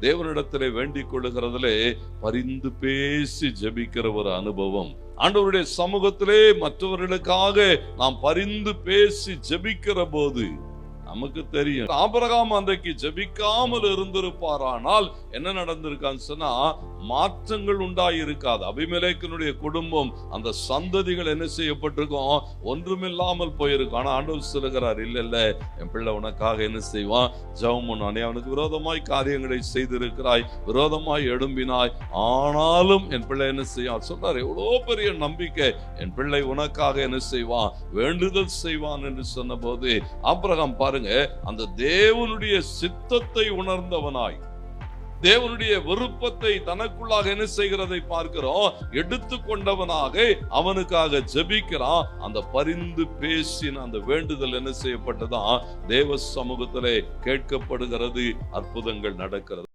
தேவனிடத்திலே வேண்டிக் கொள்ளுகிறதிலே பரிந்து பேசி ஜெபிக்கிற ஒரு அனுபவம். ஆண்டவருடைய சமூகத்திலே மற்றவர்களுக்காக நாம் பரிந்து பேசி ஜபிக்கிற போது நமக்கு தெரியும். ஆபரகாம் அன்றைக்கு ஜெபிக்காமல இருந்திருப்பார் ஆனால் என்ன நடந்திருக்கான்னு சொன்னா மாற்றங்கள் உண்டாயிருக்காது. அபிமெலேக்கனுடைய குடும்பம் அந்த சந்ததிகள் என்ன செய்யப்பட்டிருக்கும் ஒன்றுமில்லாமல் போயிருக்கும். ஆனால் ஆண்டவர் சொல்லுகிறார் இல்லை இல்லை என் பிள்ளை உனக்காக என்ன செய்வான்? ஜவம் பண்ணானே அவனுக்கு விரோதமாய் காரியங்களை செய்திருக்கிறாய் விரோதமாய் எழும்பினாய். ஆனாலும் என் பிள்ளை என்ன செய்வான்? சொன்னார் எவ்வளோ பெரிய நம்பிக்கை. என் பிள்ளை உனக்காக என்ன செய்வான்? வேண்டுதல் செய்வான் என்று சொன்னபோது ஆபிரகாம் பாருங்க அந்த தேவனுடைய சித்தத்தை உணர்ந்தவனாய் தேவனுடைய விருப்பத்தை தனக்குள்ளாக என்ன செய்கிறதை பார்க்கிறோம்? எடுத்துக்கொண்டவனாக அவனுக்காக ஜெபிக்கிறான். அந்த பரிந்து பேசின அந்த வேண்டுதல் என்ன செய்யப்பட்டதான் தேவ சமூகத்திலே கேட்கப்படுகிறது அற்புதங்கள் நடக்கிறது.